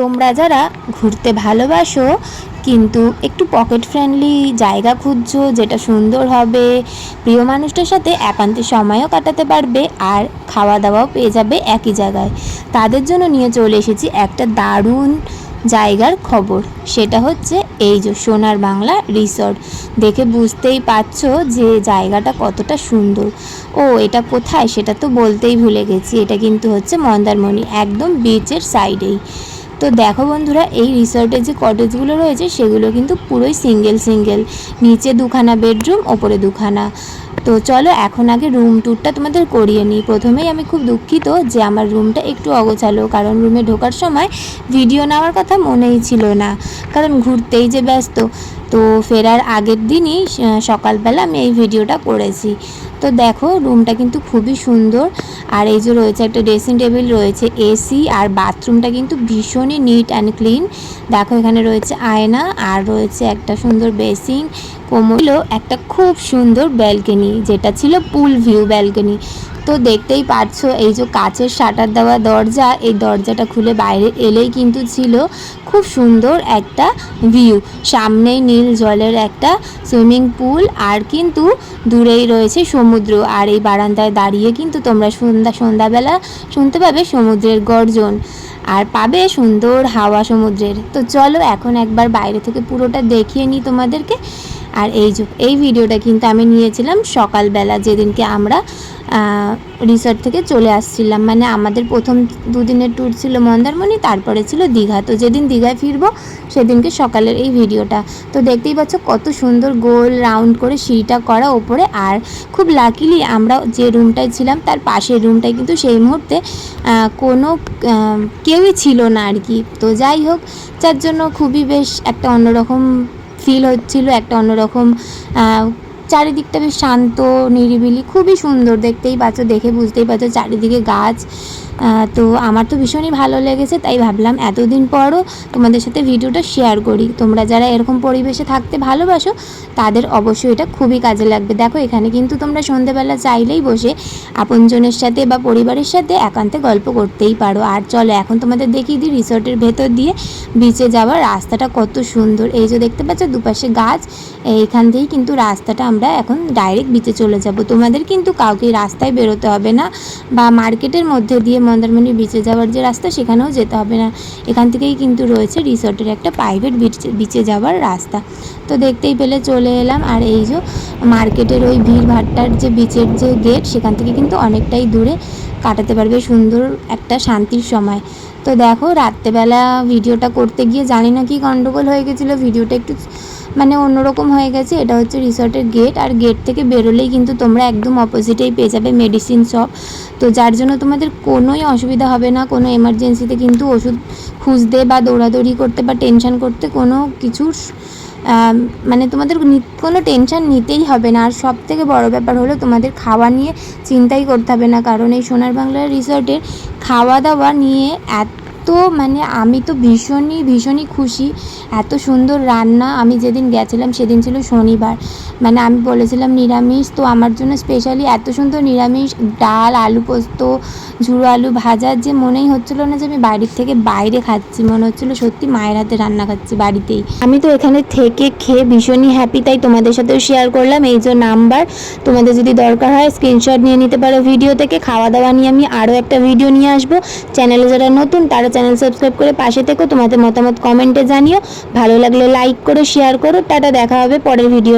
তোমরা যারা ঘুরতে ভালোবাসো, কিন্তু একটু পকেট ফ্রেন্ডলি জায়গা খুঁজছো, যেটা সুন্দর হবে, প্রিয় মানুষটার সাথে একান্তে সময়ও কাটাতে পারবে আর খাওয়া দাওয়াও পেয়ে যাবে একই জায়গায়। তাদের জন্য নিয়ে চলে এসেছি একটা দারুণ জায়গার খবর। সেটা হচ্ছে এই যে সোনার বাংলা রিসর্ট দেখে বুঝতেই পারছ যে জায়গাটা কতটা সুন্দর। ও, এটা কোথায়? সেটা তো বলতেই ভুলে গেছি। এটা কিন্তু হচ্ছে মন্দারমণি, একদম বিচের সাইডেই তো দেখো বন্ধুরা, এই রিসর্টে যে কটেজগুলো রয়েছে, সেগুলো কিন্তু পুরোই সিঙ্গেল সিঙ্গেল নিচে দুখানা বেডরুম ওপরে দুখানা। তো চলো এখন আগে রুম ট্যুরটা তোমাদের করিয়ে নিই। প্রথমেই আমি খুব দুঃখিত যে আমার রুমটা একটু অগোছালো, কারণ রুমে ঢোকার সময় ভিডিও নেওয়ার কথা মনেই ছিল না। কারণ ঘুরতেই যে ব্যস্ত। তো ফেরার আগের দিনই সকালবেলা আমি এই ভিডিওটা করেছি তো দেখো রুমটা কিন্তু খুবই সুন্দর। আর এই যে রয়েছে একটা ড্রেসিং টেবিল, রয়েছে এসি আর বাথরুমটা কিন্তু ভীষণই নিট অ্যান্ড ক্লিন দেখো এখানে রয়েছে আয়না আর রয়েছে একটা সুন্দর বেসিন কোমল একটা খুব সুন্দর ব্যালকনি, যেটা ছিল পুল ভিউ ব্যালকনি। তো দেখতেই পারছ এই যে কাচের শাটার দেওয়া দরজা, এই দরজাটা খুলে বাইরে এলেই কিন্তু ছিল খুব সুন্দর একটা ভিউ সামনেই নীল জলের একটা সুইমিং পুল আর কিন্তু দূরেই রয়েছে সমুদ্র। আর এই বারান্দায় দাঁড়িয়ে কিন্তু তোমরা সন্ধ্যা, সন্ধ্যাবেলা শুনতে পাবে সমুদ্রের গর্জন আর পাবে সুন্দর হাওয়া সমুদ্রের। তো চলো এখন একবার বাইরে থেকে পুরোটা দেখিয়ে নিই তোমাদেরকে। আর এই এই ভিডিওটা কিন্তু আমি নিয়েছিলাম সকালবেলা যেদিনকে আমরা রিসর্ট থেকে চলে আসছিলাম। মানে আমাদের প্রথম দুদিনের ট্যুর ছিল মন্দারমণি, তারপরে ছিল দীঘা। তো যেদিন দীঘায় ফিরবো, সেদিনকে সকালের এই ভিডিওটা। তো দেখতেই পাচ্ছ কত সুন্দর গোল রাউন্ড করে সিঁড়িটা করা ওপরে। আর খুব লাকিলি আমরা যে রুমটায় ছিলাম, তার পাশের রুমটায় কিন্তু সেই মুহূর্তে কোনো কেউই ছিল না আর কি। তো যাই হোক, যার জন্য খুবই বেশ একটা অন্যরকম ফিল হচ্ছিল একটা অন্যরকম চারিদিকটা বেশ শান্ত, নিরিবিলি, খুবই সুন্দর। দেখতেই পাচ্ছ, দেখে বুঝতেই পারছ চারিদিকে গাছ। তো আমার তো ভীষণই ভালো লেগেছে, তাই ভাবলাম এতদিন পরও তোমাদের সাথে ভিডিওটা শেয়ার করি। তোমরা যারা এরকম পরিবেশে থাকতে ভালোবাসো, তাদের অবশ্যই এটা খুবই কাজে লাগবে। দেখো, এখানে কিন্তু তোমরা সন্ধেবেলা চাইলেই বসে আপনজনের সাথে বা পরিবারের সাথে একান্তে গল্প করতেই পারো। আর চলো, এখন তোমাদের দেখিয়ে দিই রিসর্টের ভেতর দিয়ে বিচে যাওয়ার রাস্তাটা কত সুন্দর। এই যে দেখতে পাচ্ছ, দুপাশে গাছ, এইখান থেকেই কিন্তু রাস্তাটা আমরা এখন ডাইরেক্ট বিচে চলে যাব। তোমাদের কিন্তু কাউকে রাস্তায় বেরোতে হবে না বা মার্কেটের মধ্যে দিয়ে মন্দারমণি বিচে যাওয়ার যে রাস্তা, সেখানেও যেতে হবে না। এখান থেকেই কিন্তু রয়েছে রিসর্টের একটা প্রাইভেট বিচে যাওয়ার রাস্তা। তো দেখতেই পেলে চলে এলাম। আর এই যে মার্কেটের ওই ভিড় ভাট্টার যে বিচের যে গেট সেখান থেকে কিন্তু অনেকটাই দূরে কাটাতে পারবে সুন্দর একটা শান্তির সময়। তো দেখো, রাত্রেবেলা ভিডিওটা করতে গিয়ে জানি না কি গন্ডগোল হয়ে গেছিল। ভিডিওটা একটু মানে অন্যরকম হয়ে গেছে। এটা হচ্ছে রিসর্টের গেট আর গেট থেকে বেরোলেই কিন্তু তোমরা একদম অপোজিটেই পেয়ে যাবে মেডিসিন শপ তো যার জন্য তোমাদের কোনোই অসুবিধা হবে না, কোনো এমার্জেন্সিতে কিন্তু ওষুধ খুঁজতে বা দৌড়াদৌড়ি করতে বা টেনশান করতে কোনো কিছুর মানে তোমাদের কোনো টেনশন নিতেই হবে না। আর সব থেকে বড় ব্যাপার হলো তোমাদের খাওয়া নিয়ে চিন্তাই করতে হবে না। কারণ এই সোনার বাংলা রিসর্টের খাওয়া দাওয়া নিয়ে এত মানে আমি তো ভীষণই ভীষণই খুশি। এত সুন্দর রান্না আমি যেদিন গেছিলাম সেদিন ছিল শনিবার। মানে আমি বলেছিলাম নিরামিষ, তো আমার জন্য স্পেশালি এত সুন্দর নিরামিষ ডাল, আলু পোস্ত, ঝুড়ো আলু ভাজা, যে মনেই হচ্ছিল না যে আমি বাড়ির থেকে বাইরে খাচ্ছি। মনে হচ্ছিল সত্যি মায়ের হাতে রান্না খাচ্ছি বাড়িতেই। আমি তো এখানে থেকে খেয়ে ভীষণই হ্যাপি তাই তোমাদের সাথেও শেয়ার করলাম এই যে নাম্বার। তোমাদের যদি দরকার হয় স্ক্রিনশট নিয়ে নিতে পারো ভিডিও থেকে। খাওয়া দাওয়া নিয়ে আমি আরও একটা ভিডিও নিয়ে আসব। চ্যানেলে যারা নতুন, তারা চ্যানেল সাবস্ক্রাইব করে পাশে থেকো তোমাদের মতামত কমেন্টে জানিও। ভালো লাগলে লাইক করো শেয়ার করো। টাটা, দেখা হবে পরের ভিডিও